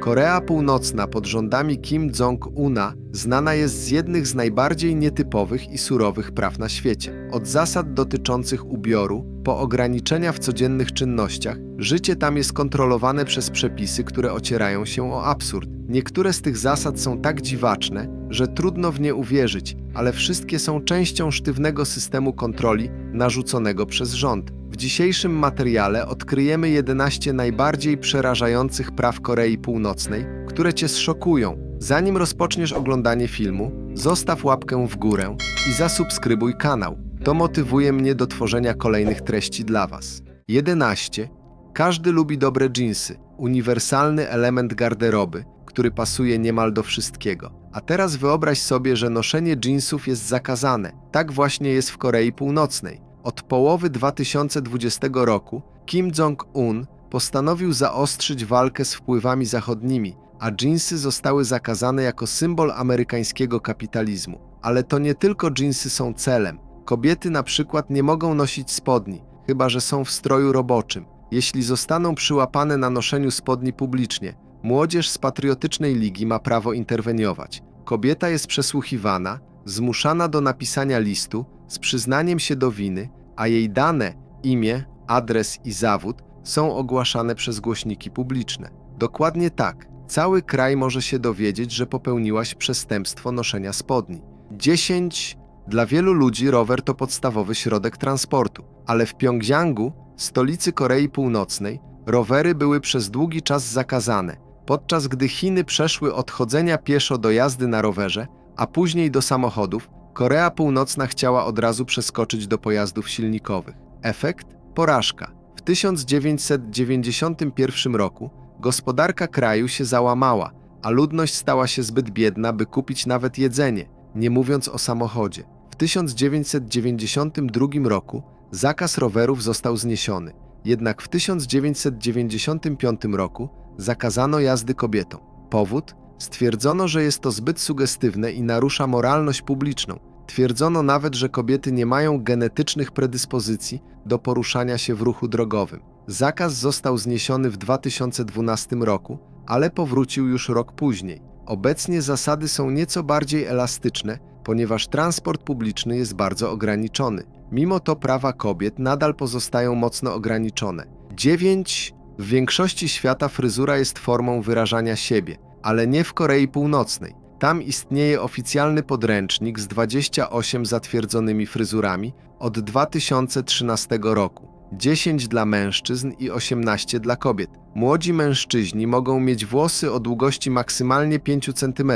Korea Północna pod rządami Kim Jong-una znana jest z jednych z najbardziej nietypowych i surowych praw na świecie. Od zasad dotyczących ubioru, po ograniczenia w codziennych czynnościach, życie tam jest kontrolowane przez przepisy, które ocierają się o absurd. Niektóre z tych zasad są tak dziwaczne, że trudno w nie uwierzyć, ale wszystkie są częścią sztywnego systemu kontroli narzuconego przez rząd. Dzisiejszym materiale odkryjemy 11 najbardziej przerażających praw Korei Północnej, które Cię zszokują. Zanim rozpoczniesz oglądanie filmu, zostaw łapkę w górę i zasubskrybuj kanał. To motywuje mnie do tworzenia kolejnych treści dla Was. 11. Każdy lubi dobre dżinsy, uniwersalny element garderoby, który pasuje niemal do wszystkiego. A teraz wyobraź sobie, że noszenie dżinsów jest zakazane. Tak właśnie jest w Korei Północnej. Od połowy 2020 roku Kim Jong-un postanowił zaostrzyć walkę z wpływami zachodnimi, a dżinsy zostały zakazane jako symbol amerykańskiego kapitalizmu. Ale to nie tylko dżinsy są celem. Kobiety na przykład nie mogą nosić spodni, chyba że są w stroju roboczym. Jeśli zostaną przyłapane na noszeniu spodni publicznie, młodzież z patriotycznej ligi ma prawo interweniować. Kobieta jest przesłuchiwana, zmuszana do napisania listu z przyznaniem się do winy, a jej dane, imię, adres i zawód są ogłaszane przez głośniki publiczne. Dokładnie tak. Cały kraj może się dowiedzieć, że popełniłaś przestępstwo noszenia spodni. 10. Dla wielu ludzi rower to podstawowy środek transportu, ale w Pjongjangu, stolicy Korei Północnej, rowery były przez długi czas zakazane, podczas gdy Chiny przeszły od chodzenia pieszo do jazdy na rowerze, a później do samochodów, Korea Północna chciała od razu przeskoczyć do pojazdów silnikowych. Efekt? Porażka. W 1991 roku gospodarka kraju się załamała, a ludność stała się zbyt biedna, by kupić nawet jedzenie, nie mówiąc o samochodzie. W 1992 roku zakaz rowerów został zniesiony, jednak w 1995 roku zakazano jazdy kobietom. Powód? Stwierdzono, że jest to zbyt sugestywne i narusza moralność publiczną. Twierdzono nawet, że kobiety nie mają genetycznych predyspozycji do poruszania się w ruchu drogowym. Zakaz został zniesiony w 2012 roku, ale powrócił już rok później. Obecnie zasady są nieco bardziej elastyczne, ponieważ transport publiczny jest bardzo ograniczony. Mimo to prawa kobiet nadal pozostają mocno ograniczone. 9. W większości świata fryzura jest formą wyrażania siebie, ale nie w Korei Północnej. Tam istnieje oficjalny podręcznik z 28 zatwierdzonymi fryzurami od 2013 roku. 10 dla mężczyzn i 18 dla kobiet. Młodzi mężczyźni mogą mieć włosy o długości maksymalnie 5 cm.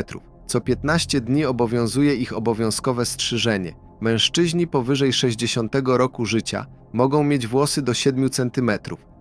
Co 15 dni obowiązuje ich obowiązkowe strzyżenie. Mężczyźni powyżej 60 roku życia mogą mieć włosy do 7 cm.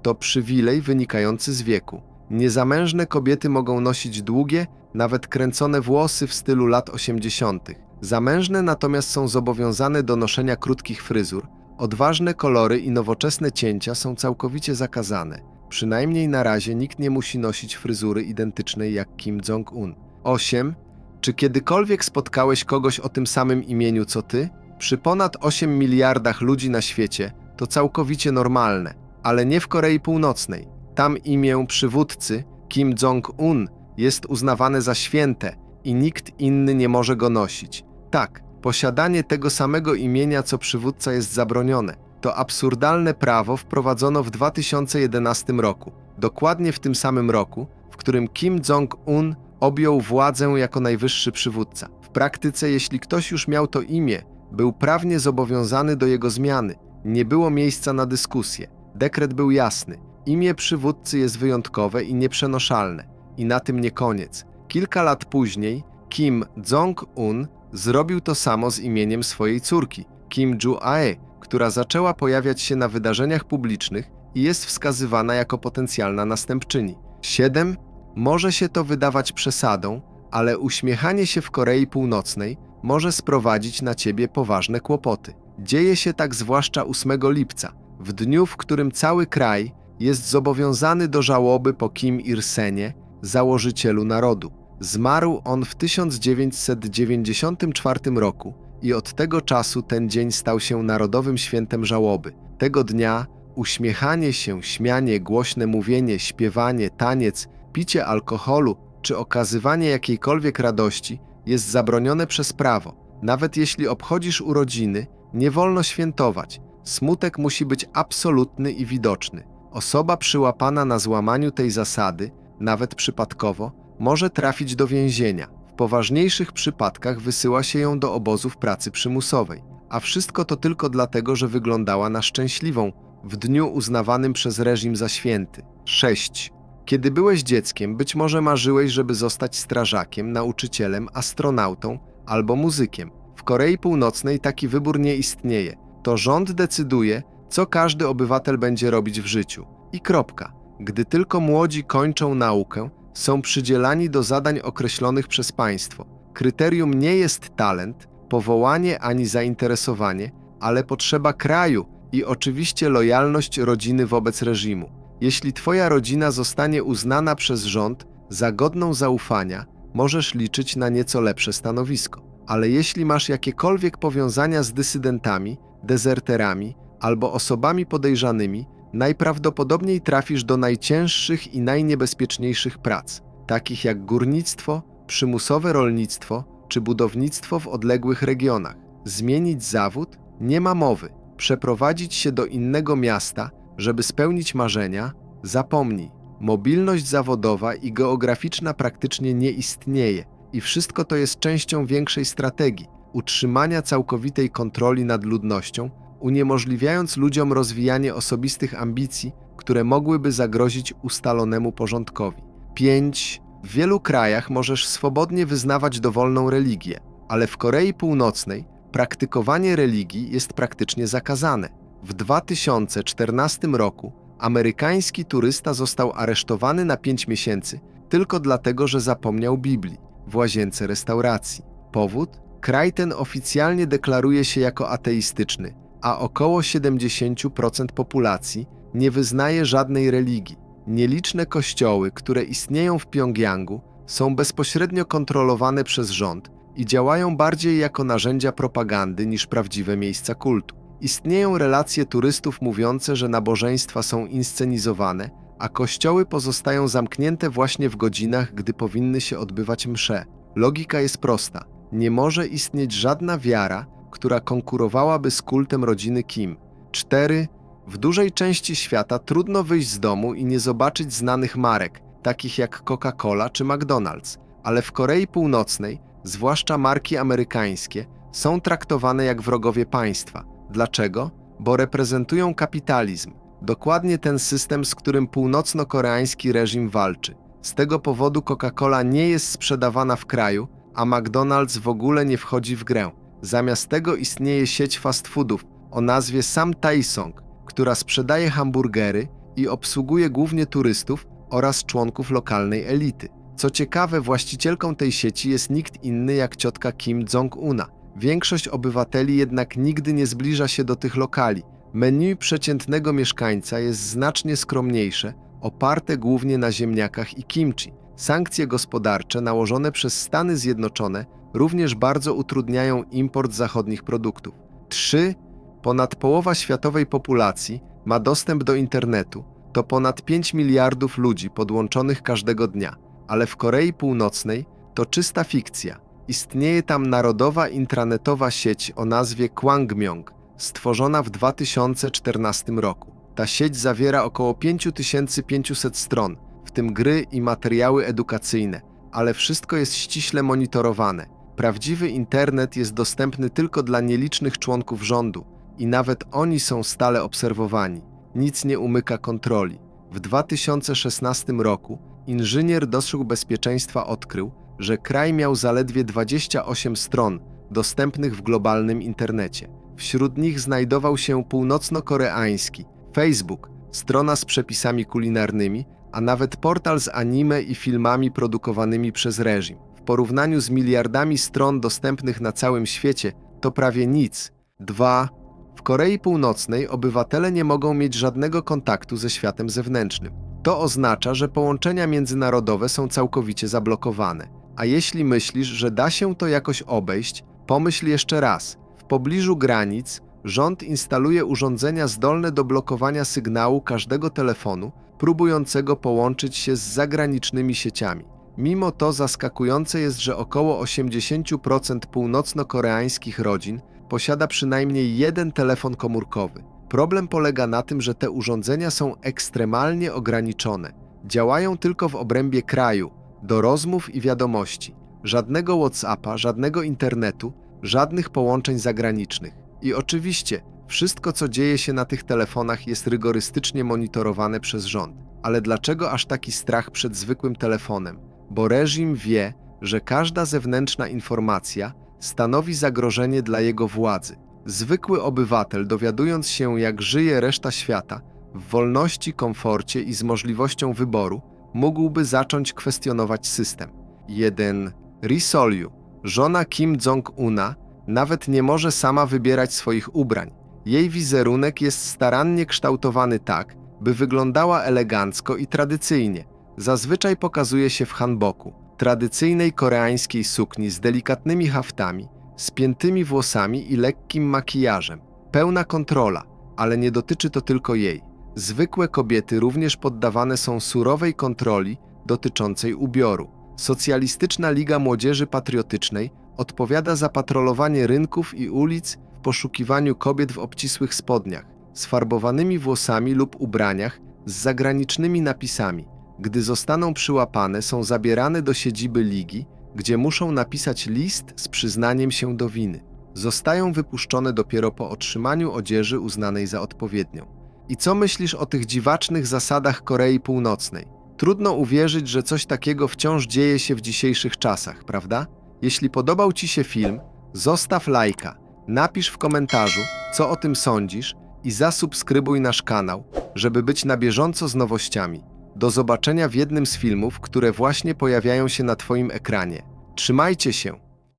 To przywilej wynikający z wieku. Niezamężne kobiety mogą nosić długie, nawet kręcone włosy w stylu lat 80. Zamężne natomiast są zobowiązane do noszenia krótkich fryzur. Odważne kolory i nowoczesne cięcia są całkowicie zakazane. Przynajmniej na razie nikt nie musi nosić fryzury identycznej jak Kim Jong-un. 8. Czy kiedykolwiek spotkałeś kogoś o tym samym imieniu co ty? Przy ponad 8 miliardach ludzi na świecie to całkowicie normalne, ale nie w Korei Północnej. Tam imię przywódcy Kim Jong-un jest uznawane za święte i nikt inny nie może go nosić. Tak, posiadanie tego samego imienia co przywódca jest zabronione. To absurdalne prawo wprowadzono w 2011 roku, dokładnie w tym samym roku, w którym Kim Jong-un objął władzę jako najwyższy przywódca. W praktyce, jeśli ktoś już miał to imię, był prawnie zobowiązany do jego zmiany. Nie było miejsca na dyskusję. Dekret był jasny. Imię przywódcy jest wyjątkowe i nieprzenoszalne. I na tym nie koniec. Kilka lat później Kim Jong-un zrobił to samo z imieniem swojej córki, Kim Ju-ae, która zaczęła pojawiać się na wydarzeniach publicznych i jest wskazywana jako potencjalna następczyni. 7. Może się to wydawać przesadą, ale uśmiechanie się w Korei Północnej może sprowadzić na ciebie poważne kłopoty. Dzieje się tak zwłaszcza 8 lipca, w dniu, w którym cały kraj jest zobowiązany do żałoby po Kim Il-senie, założycielu narodu. Zmarł on w 1994 roku i od tego czasu ten dzień stał się narodowym świętem żałoby. Tego dnia uśmiechanie się, śmianie, głośne mówienie, śpiewanie, taniec Picie alkoholu czy okazywanie jakiejkolwiek radości jest zabronione przez prawo. Nawet jeśli obchodzisz urodziny, nie wolno świętować. Smutek musi być absolutny i widoczny. Osoba przyłapana na złamaniu tej zasady, nawet przypadkowo, może trafić do więzienia. W poważniejszych przypadkach wysyła się ją do obozów pracy przymusowej. A wszystko to tylko dlatego, że wyglądała na szczęśliwą w dniu uznawanym przez reżim za święty. 6. Kiedy byłeś dzieckiem, być może marzyłeś, żeby zostać strażakiem, nauczycielem, astronautą albo muzykiem. W Korei Północnej taki wybór nie istnieje. To rząd decyduje, co każdy obywatel będzie robić w życiu. I kropka. Gdy tylko młodzi kończą naukę, są przydzielani do zadań określonych przez państwo. Kryterium nie jest talent, powołanie ani zainteresowanie, ale potrzeba kraju i oczywiście lojalność rodziny wobec reżimu. Jeśli twoja rodzina zostanie uznana przez rząd za godną zaufania, możesz liczyć na nieco lepsze stanowisko. Ale jeśli masz jakiekolwiek powiązania z dysydentami, dezerterami albo osobami podejrzanymi, najprawdopodobniej trafisz do najcięższych i najniebezpieczniejszych prac, takich jak górnictwo, przymusowe rolnictwo czy budownictwo w odległych regionach. Zmienić zawód? Nie ma mowy. Przeprowadzić się do innego miasta, żeby spełnić marzenia? Zapomnij. Mobilność zawodowa i geograficzna praktycznie nie istnieje i wszystko to jest częścią większej strategii utrzymania całkowitej kontroli nad ludnością, uniemożliwiając ludziom rozwijanie osobistych ambicji, które mogłyby zagrozić ustalonemu porządkowi. 5. W wielu krajach możesz swobodnie wyznawać dowolną religię, ale w Korei Północnej praktykowanie religii jest praktycznie zakazane. W 2014 roku amerykański turysta został aresztowany na 5 miesięcy tylko dlatego, że zapomniał Biblii w łazience restauracji. Powód? Kraj ten oficjalnie deklaruje się jako ateistyczny, a około 70% populacji nie wyznaje żadnej religii. Nieliczne kościoły, które istnieją w Pjongjangu, są bezpośrednio kontrolowane przez rząd i działają bardziej jako narzędzia propagandy niż prawdziwe miejsca kultu. Istnieją relacje turystów mówiące, że nabożeństwa są inscenizowane, a kościoły pozostają zamknięte właśnie w godzinach, gdy powinny się odbywać msze. Logika jest prosta. Nie może istnieć żadna wiara, która konkurowałaby z kultem rodziny Kim. 4. W dużej części świata trudno wyjść z domu i nie zobaczyć znanych marek, takich jak Coca-Cola czy McDonald's, ale w Korei Północnej, zwłaszcza marki amerykańskie, są traktowane jak wrogowie państwa. Dlaczego? Bo reprezentują kapitalizm, dokładnie ten system, z którym północno-koreański reżim walczy. Z tego powodu Coca-Cola nie jest sprzedawana w kraju, a McDonald's w ogóle nie wchodzi w grę. Zamiast tego istnieje sieć fast foodów o nazwie Sam Taisong, która sprzedaje hamburgery i obsługuje głównie turystów oraz członków lokalnej elity. Co ciekawe, właścicielką tej sieci jest nikt inny jak ciotka Kim Jong-una. Większość obywateli jednak nigdy nie zbliża się do tych lokali. Menu przeciętnego mieszkańca jest znacznie skromniejsze, oparte głównie na ziemniakach i kimchi. Sankcje gospodarcze nałożone przez Stany Zjednoczone również bardzo utrudniają import zachodnich produktów. 3. Ponad połowa światowej populacji ma dostęp do internetu. To ponad 5 miliardów ludzi podłączonych każdego dnia, ale w Korei Północnej to czysta fikcja. Istnieje tam narodowa intranetowa sieć o nazwie Kwangmyong, stworzona w 2014 roku. Ta sieć zawiera około 5500 stron, w tym gry i materiały edukacyjne, ale wszystko jest ściśle monitorowane. Prawdziwy internet jest dostępny tylko dla nielicznych członków rządu i nawet oni są stale obserwowani. Nic nie umyka kontroli. W 2016 roku inżynier do bezpieczeństwa odkrył, że kraj miał zaledwie 28 stron dostępnych w globalnym internecie. Wśród nich znajdował się północno-koreański, Facebook, strona z przepisami kulinarnymi, a nawet portal z anime i filmami produkowanymi przez reżim. Porównaniu z miliardami stron dostępnych na całym świecie, to prawie nic. 2. W Korei Północnej obywatele nie mogą mieć żadnego kontaktu ze światem zewnętrznym. To oznacza, że połączenia międzynarodowe są całkowicie zablokowane. A jeśli myślisz, że da się to jakoś obejść, pomyśl jeszcze raz. W pobliżu granic Rząd instaluje urządzenia zdolne do blokowania sygnału każdego telefonu, próbującego połączyć się z zagranicznymi sieciami. Mimo to zaskakujące jest, że około 80% północno-koreańskich rodzin posiada przynajmniej jeden telefon komórkowy. Problem polega na tym, że te urządzenia są ekstremalnie ograniczone. Działają tylko w obrębie kraju, do rozmów i wiadomości. Żadnego WhatsAppa, żadnego internetu, żadnych połączeń zagranicznych. I oczywiście, wszystko co dzieje się na tych telefonach jest rygorystycznie monitorowane przez rząd. Ale dlaczego aż taki strach przed zwykłym telefonem? Bo reżim wie, że każda zewnętrzna informacja stanowi zagrożenie dla jego władzy. Zwykły obywatel, dowiadując się, jak żyje reszta świata, w wolności, komforcie i z możliwością wyboru, mógłby zacząć kwestionować system. 1. Ri Solju, żona Kim Jong-una, nawet nie może sama wybierać swoich ubrań. Jej wizerunek jest starannie kształtowany tak, by wyglądała elegancko i tradycyjnie. Zazwyczaj pokazuje się w hanboku, tradycyjnej koreańskiej sukni z delikatnymi haftami, spiętymi włosami i lekkim makijażem. Pełna kontrola, ale nie dotyczy to tylko jej. Zwykłe kobiety również poddawane są surowej kontroli dotyczącej ubioru. Socjalistyczna Liga Młodzieży Patriotycznej odpowiada za patrolowanie rynków i ulic w poszukiwaniu kobiet w obcisłych spodniach, z farbowanymi włosami lub ubraniach z zagranicznymi napisami. Gdy zostaną przyłapane, są zabierane do siedziby ligi, gdzie muszą napisać list z przyznaniem się do winy. Zostają wypuszczone dopiero po otrzymaniu odzieży uznanej za odpowiednią. I co myślisz o tych dziwacznych zasadach Korei Północnej? Trudno uwierzyć, że coś takiego wciąż dzieje się w dzisiejszych czasach, prawda? Jeśli podobał Ci się film, zostaw lajka, napisz w komentarzu, co o tym sądzisz i zasubskrybuj nasz kanał, żeby być na bieżąco z nowościami. Do zobaczenia w jednym z filmów, które właśnie pojawiają się na Twoim ekranie. Trzymajcie się!